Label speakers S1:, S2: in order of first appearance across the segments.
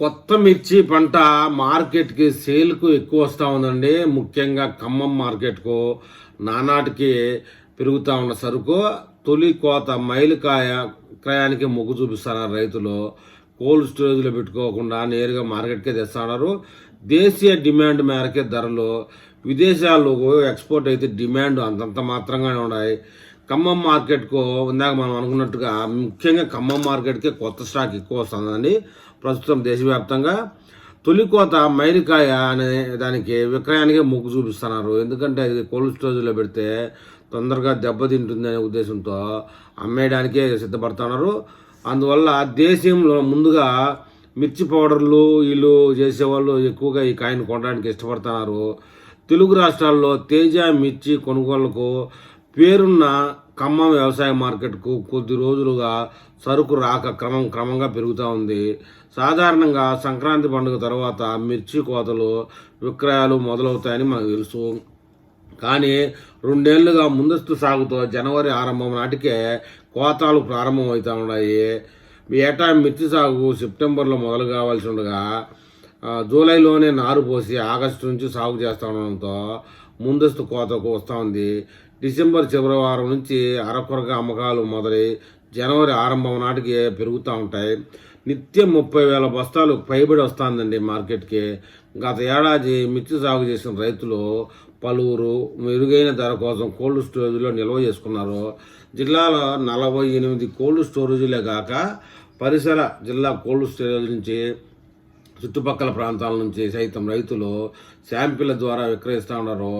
S1: కొత్త మిర్చి పంట మార్కెట్కి సేల్కు ఎక్కువ వస్తూ ఉందండి. ముఖ్యంగా ఖమ్మం మార్కెట్కు నానాటికి పెరుగుతూ ఉన్న సరుకు తొలి కోత మైలుకాయ క్రయానికి మొగ్గు చూపిస్తున్నారు రైతులు. కోల్డ్ స్టోరేజ్లో పెట్టుకోకుండా నేరుగా మార్కెట్కే తెస్తున్నారు. దేశీయ డిమాండ్ మేరకే ధరలు విదేశాలకు ఎక్స్పోర్ట్ అయితే డిమాండ్ అంతంత మాత్రంగానే ఉన్నాయి. ఖమ్మం మార్కెట్కు ఇందాక మనం అనుకున్నట్టుగా ముఖ్యంగా ఖమ్మం మార్కెట్కే కొత్త స్టాక్ ఎక్కువ వస్తుందండి. ప్రస్తుతం దేశవ్యాప్తంగా తొలి కోత మైలికాయ అనే దానికి విక్రయానికి మొగ్గు చూపిస్తున్నారు. ఎందుకంటే అది కోల్డ్ స్టోరేజ్లో పెడితే తొందరగా దెబ్బతింటుంది అనే ఉద్దేశంతో అమ్మేయడానికే సిద్ధపడుతున్నారు. అందువల్ల దేశంలో ముందుగా మిర్చి పౌడర్లు వీళ్ళు చేసేవాళ్ళు ఎక్కువగా ఈ కాయను కొనడానికి ఇష్టపడుతున్నారు. తెలుగు రాష్ట్రాల్లో తేజ మిర్చి కొనుగోళ్ళకు పేరున్న ఖమ్మం వ్యవసాయ మార్కెట్కు కొద్ది రోజులుగా సరుకు రాక క్రమం క్రమంగా పెరుగుతూ ఉంది. సాధారణంగా సంక్రాంతి పండుగ తర్వాత మిర్చి కోతలు విక్రయాలు మొదలవుతాయని మనకు తెలుసు. కానీ రెండేళ్ళుగా ముందస్తు సాగుతో జనవరి ఆరంభం నాటికే కోతాలు ప్రారంభమవుతూ ఉన్నాయి. ఏటా మిర్చి సాగు సెప్టెంబర్లో మొదలు కావాల్సి ఉండగా జూలైలోనే నారు పోసి ఆగస్టు నుంచి సాగు చేస్తా ఉండడంతో ముందస్తు కోతకు వస్తూ ఉంది. డిసెంబర్ చివరి వారం నుంచి అరకొరగా అమ్మకాలు మొదలై జనవరి ఆరంభం నాటికి పెరుగుతూ ఉంటాయి. నిత్యం ముప్పై వేల బస్తాలు పైబడి వస్తుందండి మార్కెట్కి. గత ఏడాది మిర్చి సాగు చేసిన రైతులు పలువురు మెరుగైన ధర కోసం కోల్డ్ స్టోరేజ్లో నిల్వ చేసుకున్నారు. జిల్లాలో నలభై ఎనిమిది కోల్డ్ స్టోరేజీలే కాక పరిసర జిల్లా కోల్డ్ స్టోరేజ్ నుంచి చుట్టుపక్కల ప్రాంతాల నుంచి సైతం రైతులు శాంపిల్ల ద్వారా విక్రయిస్తూ ఉన్నారు.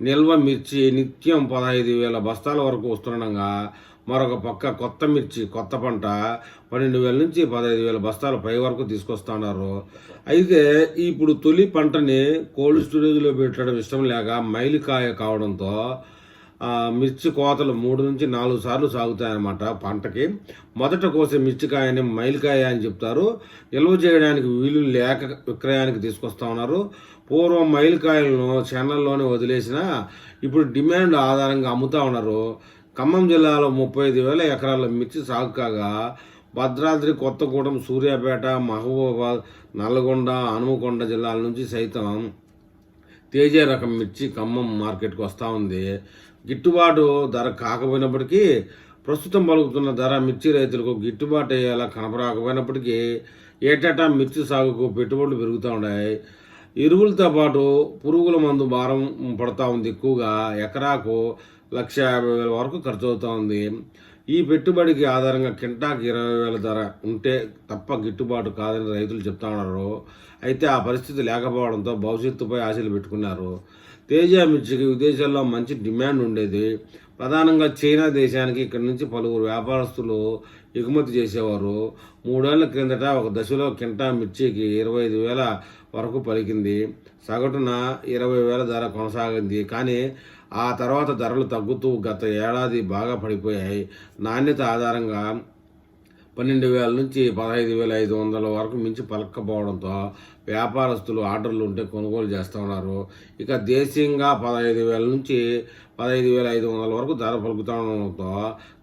S1: నిల్వ మిర్చి నిత్యం పదహైదు వేల బస్తాల వరకు వస్తుండగా మరొక పక్క కొత్త మిర్చి కొత్త పంట పన్నెండు వేల నుంచి పదహైదు వేల బస్తాల పై వరకు తీసుకొస్తున్నారు అయితే ఇప్పుడు తొలి పంటని కోల్డ్ స్టోరేజ్లో పెట్టడం ఇష్టం లేక మైలికాయ కావడంతో మిర్చి కోతలు మూడు నుంచి నాలుగు సార్లు సాగుతాయన్నమాట పంటకి. మొదట కోసే మిర్చికాయని మైలుకాయ అని చెప్తారు. నిల్వ చేయడానికి వీలు లేక విక్రయానికి తీసుకొస్తా ఉన్నారు పూర్వం మైలుకాయలను చెన్నల్లోనే వదిలేసిన ఇప్పుడు డిమాండ్ ఆధారంగా అమ్ముతా ఉన్నారు ఖమ్మం జిల్లాలో ముప్పై ఐదు వేల ఎకరాల మిర్చి సాగు కాగా భద్రాద్రి కొత్తగూడెం సూర్యాపేట మహబూబాబాద్ నల్గొండ హనుమకొండ జిల్లాల నుంచి సైతం తేజ రకం మిర్చి ఖమ్మం మార్కెట్కి వస్తూ ఉంది. గిట్టుబాటు ధర కాకపోయినప్పటికీ ప్రస్తుతం పలుకుతున్న ధర మిర్చి రైతులకు గిట్టుబాటు అయ్యేలా కనపరాకపోయినప్పటికీ ఏటేటా మిర్చి సాగుకు పెట్టుబడులు పెరుగుతూ ఉన్నాయి. ఎరువులతో పాటు పురుగుల మందు భారం పడుతూ ఉంది ఎక్కువగా ఎకరాకు లక్ష యాభై వేల వరకు ఖర్చు అవుతూ ఉంది. ఈ పెట్టుబడికి ఆధారంగా కింటాకి ఇరవై వేల ధర ఉంటే తప్ప గిట్టుబాటు కాదని రైతులు చెప్తా ఉన్నారు. అయితే ఆ పరిస్థితి లేకపోవడంతో భవిష్యత్తుపై ఆశలు పెట్టుకున్నారు. తేజ మిర్చికి విదేశాల్లో మంచి డిమాండ్ ఉండేది. ప్రధానంగా చైనా దేశానికి ఇక్కడి నుంచి పలువురు వ్యాపారస్తులు ఎగుమతి చేసేవారు. మూడేళ్ళ క్రిందట ఒక దశలో కింటా మిర్చికి ఇరవై ఐదు వేల వరకు పలికింది. సగటున ఇరవై వేల ధర కొనసాగింది. కానీ ఆ తర్వాత ధరలు తగ్గుతూ గత ఏడాది బాగా పడిపోయాయి. నాణ్యత ఆధారంగా పన్నెండు వేల నుంచి పదహైదు వేల ఐదు వందల వరకు మించి పలకపోవడంతో వ్యాపారస్తులు ఆర్డర్లు ఉంటే కొనుగోలు చేస్తూ ఉన్నారు. ఇక దేశీయంగా పదహైదు వేల నుంచి పదహైదు వేల ఐదు వందల వరకు ధర పలుకుతూ ఉండడంతో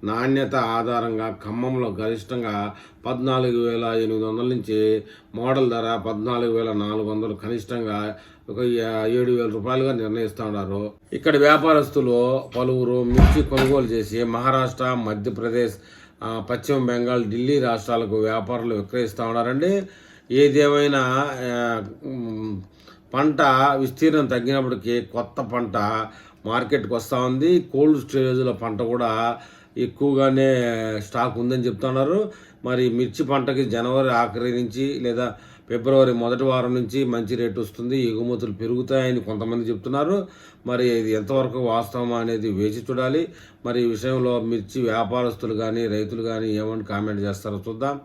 S1: నాణ్యత ఆధారంగా ఖమ్మంలో గరిష్టంగా పద్నాలుగు వేల ఎనిమిది వందల నుంచి మోడల్ ధర పద్నాలుగు వేల నాలుగు వందలు కనిష్టంగా ఒక ఏడు వేల రూపాయలుగా నిర్ణయిస్తూ ఉన్నారు. ఇక్కడ వ్యాపారస్తులు పలువురు మిర్చి కొనుగోలు చేసి మహారాష్ట్ర మధ్యప్రదేశ్ పశ్చిమ బెంగాల్ ఢిల్లీ రాష్ట్రాలకు వ్యాపారులు విక్రయిస్తూ ఉన్నారండి. ఏదేమైనా పంట విస్తీర్ణం తగ్గినప్పటికీ కొత్త పంట మార్కెట్కి వస్తూ ఉంది. కోల్డ్ స్టోరేజ్లో పంట కూడా ఎక్కువగానే స్టాక్ ఉందని చెప్తున్నారు. మరి మిర్చి పంటకి జనవరి ఆఖరి నుంచి లేదా ఫిబ్రవరి మొదటి వారం నుంచి మంచి రేటు వస్తుంది ఎగుమతులు పెరుగుతాయని కొంతమంది చెప్తున్నారు. మరి ఇది ఎంతవరకు వాస్తవం అనేది వేచి చూడాలి. మరి ఈ విషయంలో మిర్చి వ్యాపారస్తులు కానీ రైతులు కానీ ఏమని కామెంట్ చేస్తారో చూద్దాం.